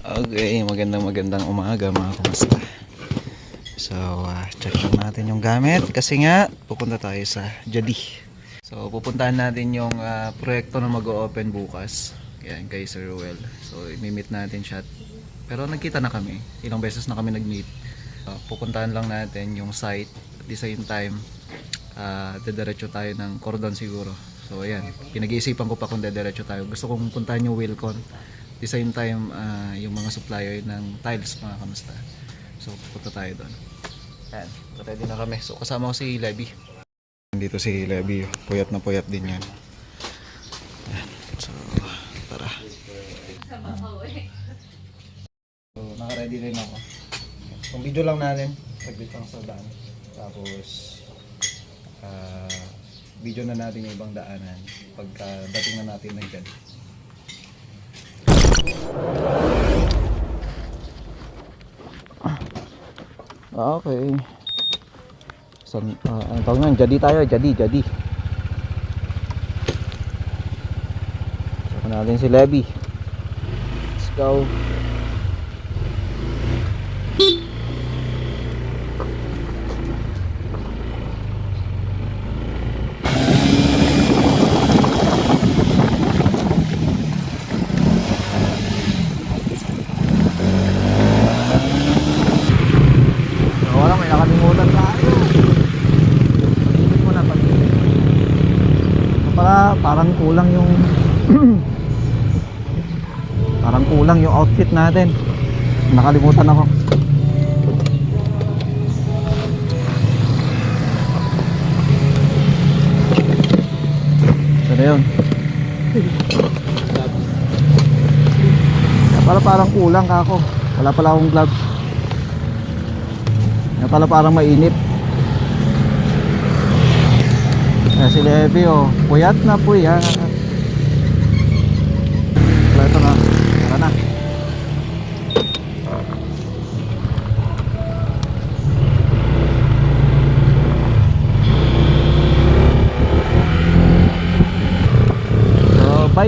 Okay, magandang magandang umaga mga kumusta. So, ah, check lang natin yung gamit kasi nga pupunta tayo sa Jadi. So, pupuntahan natin yung ah, proyekto na mag-open bukas. Yan, kay Sir Ruel. So, imimit natin siya. Pero nagkita na kami. Ilang beses na kami nag-meet. Ah, pupuntahan lang natin yung site. At the same time, ah dediretso tayo ng cordon siguro. So, ayan. Pinag-iisipan ko pa kung dediretso tayo. Gusto kong puntahan yung Wilcon. At the same time, ah, yung mga supplier ng tiles, mga kamusta. So, pupunta tayo doon. Ayan, ready na kami. So, kasama ko si Levy. Dito si Levy. Puyat na puyat din yan. Ayan. So, tara. So, naka-ready rin ako. Kung video lang natin, saglit lang sa daan. Tapos, ah, video na natin yung ibang daanan pagka dating na natin ng dyan. Ah, Okay. San, ah, ang tawag nga, jadi tayo, jadi, jadi. Saka natin si Levy. Let's go. So, wala, may nakalimutan tayo. Pagpipit mo na, pagpipit. So, para, parang kulang yung... kulang yung outfit natin. Nakalimutan ako. So, na yun. Kaya pala parang kulang ka ako. Wala pala akong gloves. Kaya pala parang mainit. Kaya si Levi oh, puyat na puyat.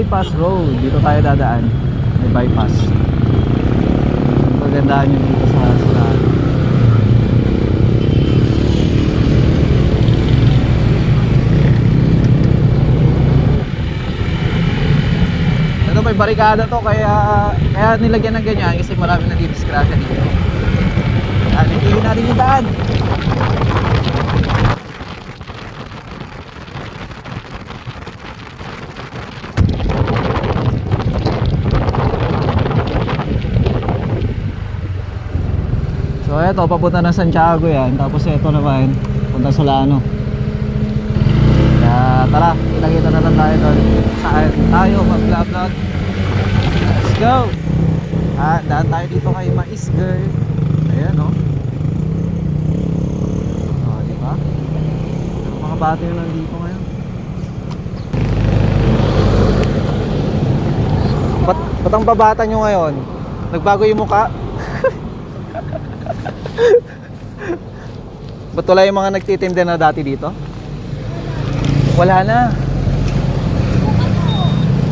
Bypass road. Dito tayo dadaan. May bypass. Pagandahan nyo dito sa sa Ito may barikada to kaya kaya nilagyan ng ganyan kasi marami na didisgrasya dito. Yan, itigil natin yung daan. So eto, papunta ng Santiago yan. Tapos eto naman, punta sa Lano. Kaya tara, kita-kita na lang tayo doon. Saan tayo mag-vlog Let's go! Ah, daan tayo dito kay Mais Girl. Ayan oh. Oh, di ba? Ang Mga bata yung nandito ngayon. Ba't, ba't ang babata nyo ngayon? Nagbago yung mukha? Ba't wala yung mga nagtitinda na dati dito? Wala na.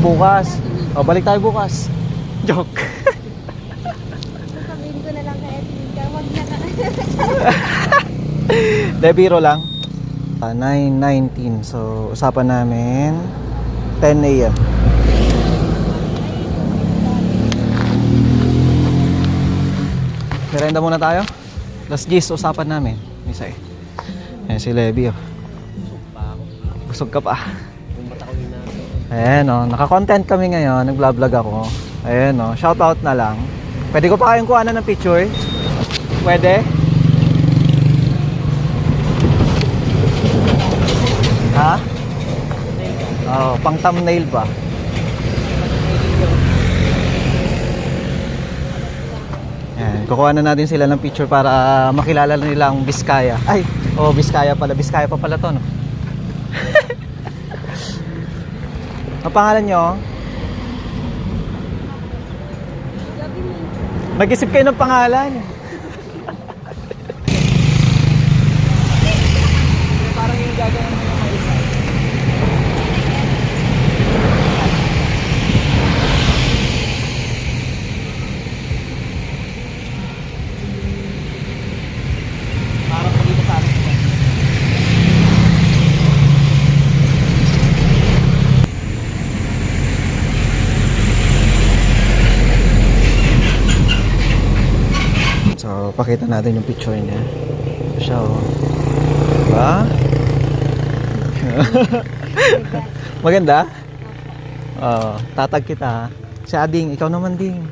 Bukas. O, balik tayo bukas. Joke. Sabihin ko na lang kay Edwin, wag na ka. De, biro lang. Ah, 9.19. So, usapan namin 10 a.m. Merenda muna tayo. Last gis, usapan namin. Isa eh. Ayan si Levi oh. Busog ka pa. Ayan oh, naka-content kami ngayon. Nag-vlog ako. Ayan oh, shoutout na lang. Pwede ko pa kayong kuhanan ng picture? Pwede? Ha? Oh, pang thumbnail ba? Kukuha na natin sila ng picture para makilala na nila ang Biskaya. Ay, oh, Biskaya pala. Biskaya pa pala to, no? ang pangalan nyo? Nag-isip kayo ng pangalan. Pakita natin yung picture niya. Ito siya oh. Diba? Maganda? Oo. tatag kita. Si Ading, ikaw naman ding.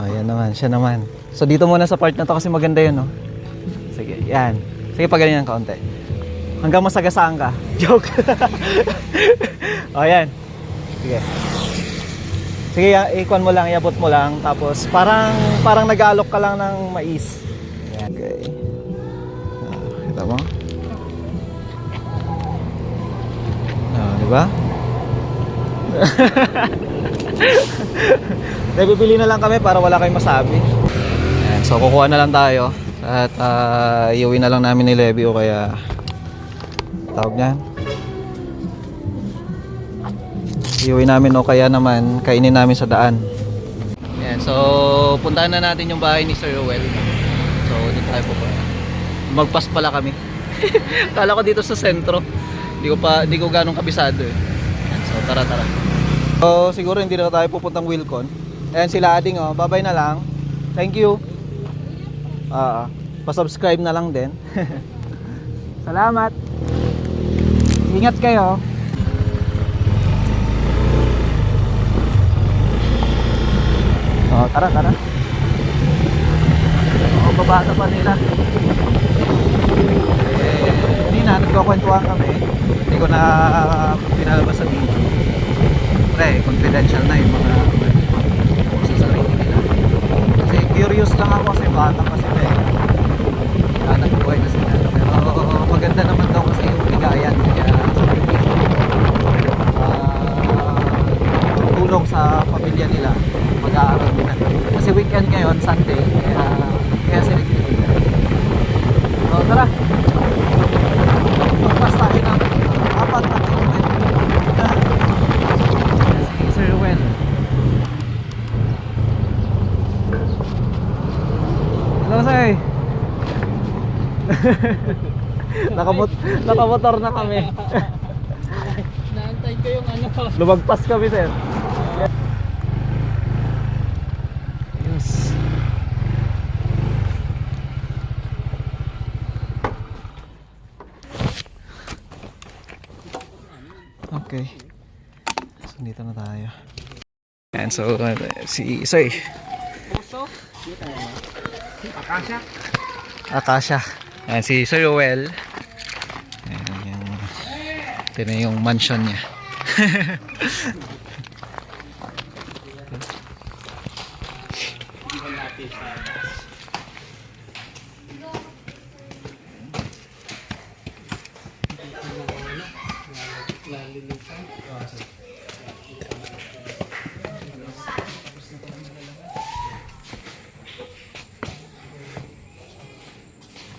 Oh, yan naman, siya naman. So dito muna sa part na to kasi maganda yun, no? Sige, yan. Sige, pagalingan ng kaunti. Hanggang masagasaan ka. Joke. o, yan. Sige. Sige, ikon mo lang, iabot mo lang. Tapos, parang, parang nag-aalok ka lang ng mais. Yan. Okay. Ah, kita mo? Ah, di ba? Dahil bibili na lang kami para wala kayong masabi. Ayan, so kukuha na lang tayo. At uh, iuwi na lang namin ni Levi o kaya tawag niyan. Iuwi namin o kaya naman kainin namin sa daan. Ayan, so puntahan na natin yung bahay ni Sir Ruel. So dito tayo pupunta. Magpas pala kami. Kala ko dito sa sentro. Hindi ko pa hindi ko ganong kabisado eh. Ayan, so tara tara. So siguro hindi na tayo pupuntang Wilcon. Ayan sila ading oh, babay na lang. Thank you. Ah, pa-subscribe na lang din. Salamat. Ingat kayo. Oh, tara, tara. Oh, babata pa nila. Eh, hindi na, nagkakwentuhan kami. Hindi ko na pinalabas sa video. Pre, confidential na yung mga sa sarili nila. Kasi curious lang ako kasi bata pa sila eh. Anak buhay na sila. Pero maganda naman daw kasi yung bigayan. Kaya ah, tulong sa pamilya nila mag-aaral nila. Kasi weekend ngayon, Sunday, kaya, kaya sila kinikita. So, tara. Magpas tayo ng apat na kilometer. Si Sir. Hello, sir. Nakamot nakamotor na kami. Naantay ko yung ano. Lumagpas kami, sir. Okay. So, dito na tayo. And so, uh, si Isoy. Puso? Akasha? Akasha. Ayan, si Sir Joel. Ayan, yung, ito na yung mansion niya.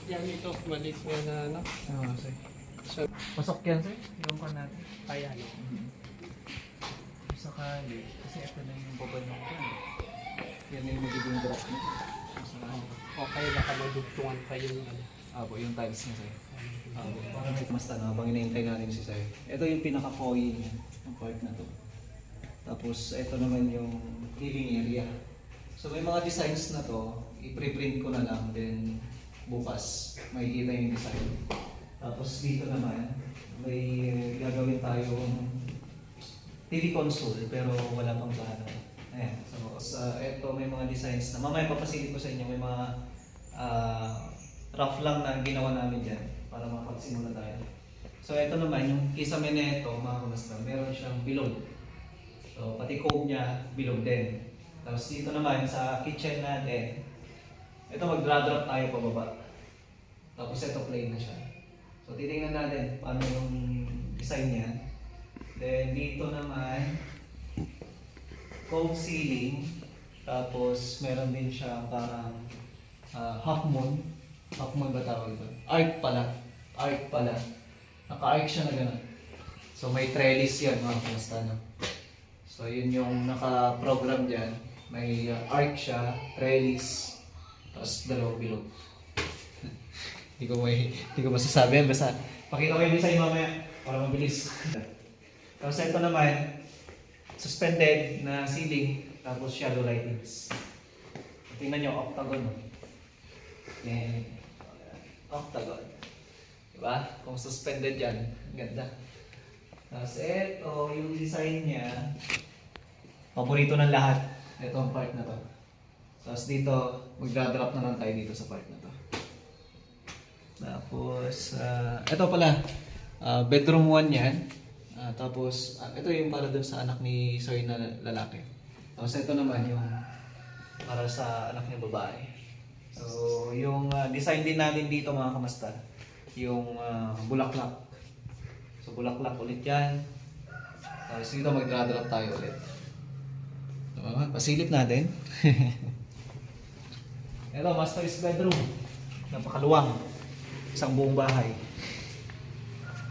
Yan ito, maliit nga na ano. Oh, sir. So, Pasok yan, sir. Yung kan natin. kaya ano. Sakali. Kasi ito na yung baba ng kan. Yan na yung magiging drop niya. O kaya baka madugtungan pa yung ano. Abo, yung tiles niya, sir. Abo. May mas tanong habang inaintay natin si sir. Ito yung pinaka-foil niya. Yung part na to. Tapos, ito naman yung living area. So, may mga designs na to. I-preprint ko na lang. Then, bukas, makikita yung design. Tapos, dito naman, may gagawin tayong TV console pero wala pang plano. Ayan. So, sa ito may mga designs na mamaya papasilip ko sa inyo may mga ah, rough lang na ginawa namin diyan para mapagsimula tayo. So ito naman yung kisame nito mga kamastan, meron siyang bilog. So pati cove niya bilog din. Tapos dito naman sa kitchen natin, ito mag-drop tayo pababa. Tapos ito plain na siya. So titingnan natin paano yung design niya. Then dito naman, cove ceiling. Tapos meron din siya parang ah, half moon. Half moon ba tawag ito? Arc pala. Arc pala. Naka-arc siya na gano'n. So may trellis yan mga kamusta no? So yun yung naka-program dyan. May ah, arc siya, trellis, tapos dalawang bilog. Hindi ko may, hindi ko masasabi yan. Basta pakita ko yung design mamaya para mabilis. Tapos ito naman, suspended na ceiling, tapos shadow lightings. Tingnan nyo, octagon. And octagon. Diba? Kung suspended yan, ganda. Tapos ito, yung design niya, paborito ng lahat. Ito ang part na to. Tapos dito, magdadrop na lang tayo dito sa part na to. Tapos, ah, ito pala, ah, bedroom 1 yan. Ah, tapos, ah, ito yung para dun sa anak ni Soy na lalaki. Tapos ito naman yung para sa anak niya babae. So, yung ah, design din natin dito mga kamasta, yung ah, bulaklak. So, bulaklak ulit yan. Tapos dito magdra-drop tayo ulit. So, ah, pasilip natin. ito, master's bedroom. Napakaluwang. Isang buong bahay.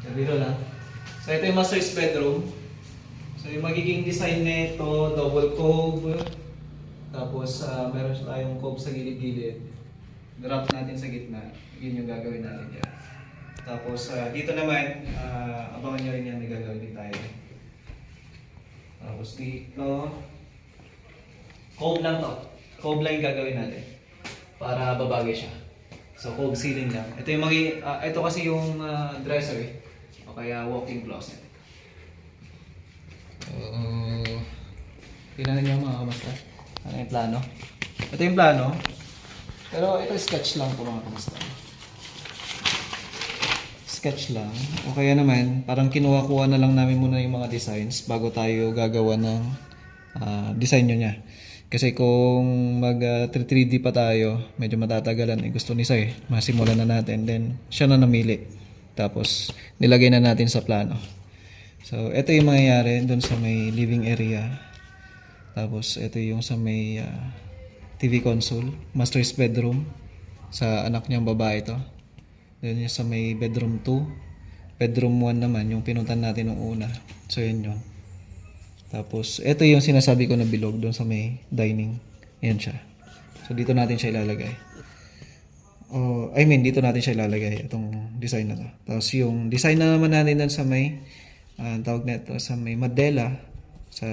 Dito lang. So, ito yung master's bedroom. So, yung magiging design nito, double cove. Tapos, ah, meron tayong cove sa gilid-gilid. Drop natin sa gitna. Yun yung gagawin natin dyan. Tapos, ah, dito naman, ah, abangan nyo rin yan, may gagawin din tayo. Tapos dito, cove lang to. Cove lang yung gagawin natin. Para babagay siya. So, cove ceiling lang. Ito yung magi, ah, ito kasi yung ah, dresser eh. O kaya walk-in closet. So, tingnan niyo mga kamusta. Ano yung plano? Ito yung plano. Pero ito sketch lang po mga kamusta. Sketch lang. O kaya naman, parang kinuha-kuha na lang namin muna yung mga designs bago tayo gagawa ng ah, design nyo niya. Kasi kung mag ah, 3D pa tayo, medyo matatagalan. Eh, gusto ni Sai, masimulan na natin. Then, siya na namili. Tapos, nilagay na natin sa plano. So, ito yung mangyayari doon sa may living area. Tapos, ito yung sa may ah, TV console, master's bedroom. Sa anak niyang babae to. Then yung sa may bedroom 2. Bedroom 1 naman, yung pinuntan natin nung una. So, yun yun. Tapos, ito yung sinasabi ko na bilog doon sa may dining. Yan siya. So, dito natin siya ilalagay. Oh, I mean, dito natin siya ilalagay itong design na to. Tapos yung design na naman natin doon sa may ah, tawag na ito, sa may Mandela sa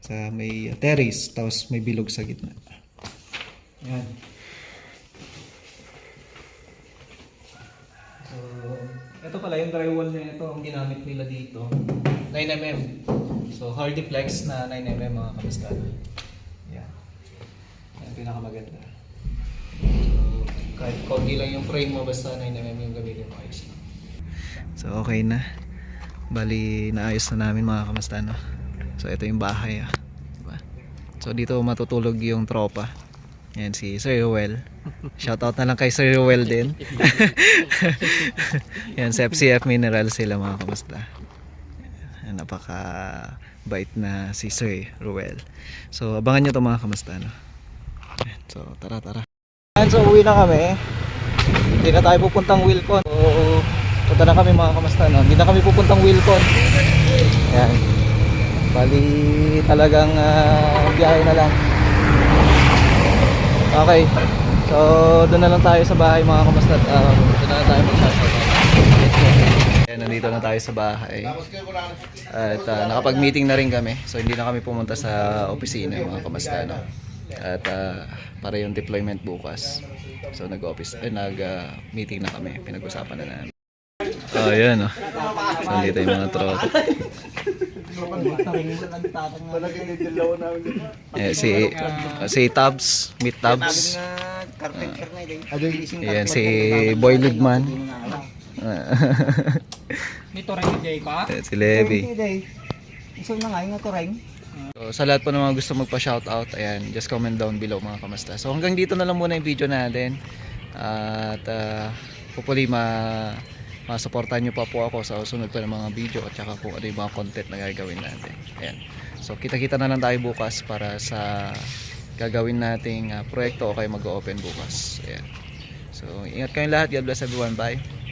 sa may terrace tapos may bilog sa gitna. Yan. So, ito pala yung drywall na ito ang ginamit nila dito. 9mm. So, Hardiplex na 9mm mga kamusta. Yan. Yan pinakamaganda. So, kahit konti lang yung frame mo, basta 9mm yung gamitin mo, ayos na. So, okay na. Bali, naayos na namin mga kamusta, no? So, ito yung bahay, ah. Diba? So, dito matutulog yung tropa. Yan, si Sir Ruel. Shoutout na lang kay Sir Ruel din. Yan, sa FCF Mineral sila mga kamusta. Napaka bait na si Sir Ruel. So, abangan nyo to mga kamusta, no? So, tara, tara. Yan, so uwi na kami. Hindi na tayo pupuntang Wilcon. So, punta na kami mga kamusta, no? Hindi na kami pupuntang Wilcon. Yan. Bali, talagang ah, biyahe na lang. Okay. So, doon na lang tayo sa bahay mga kamusta. Uh, doon na lang tayo. Ayan, nandito na tayo sa bahay. At ah, nakapag-meeting na rin kami. So, hindi na kami pumunta sa opisina mga kamusta. No? At ah, para yung deployment bukas. So, nag-office, eh, nag-meeting na kami. Pinag-usapan na namin. Oh, yan oh. So, nandito yung mga tropa. Eh, si si Tabs, meet Tabs. Ayan si Boy Ligman. Nito rin yung Jay pa. Ayan, si Levi. Iso na nga yung tureng. So, sa lahat po ng mga gusto magpa-shoutout, ayan, just comment down below mga kamasta. So hanggang dito na lang muna yung video natin. At uh, hopefully ma masuportahan nyo pa po ako sa susunod pa ng mga video at saka kung ano yung mga content na gagawin natin. Ayan. So kita-kita na lang tayo bukas para sa gagawin nating uh, proyekto o kayo mag-open bukas. Ayan. So ingat kayong lahat. God bless everyone. Bye.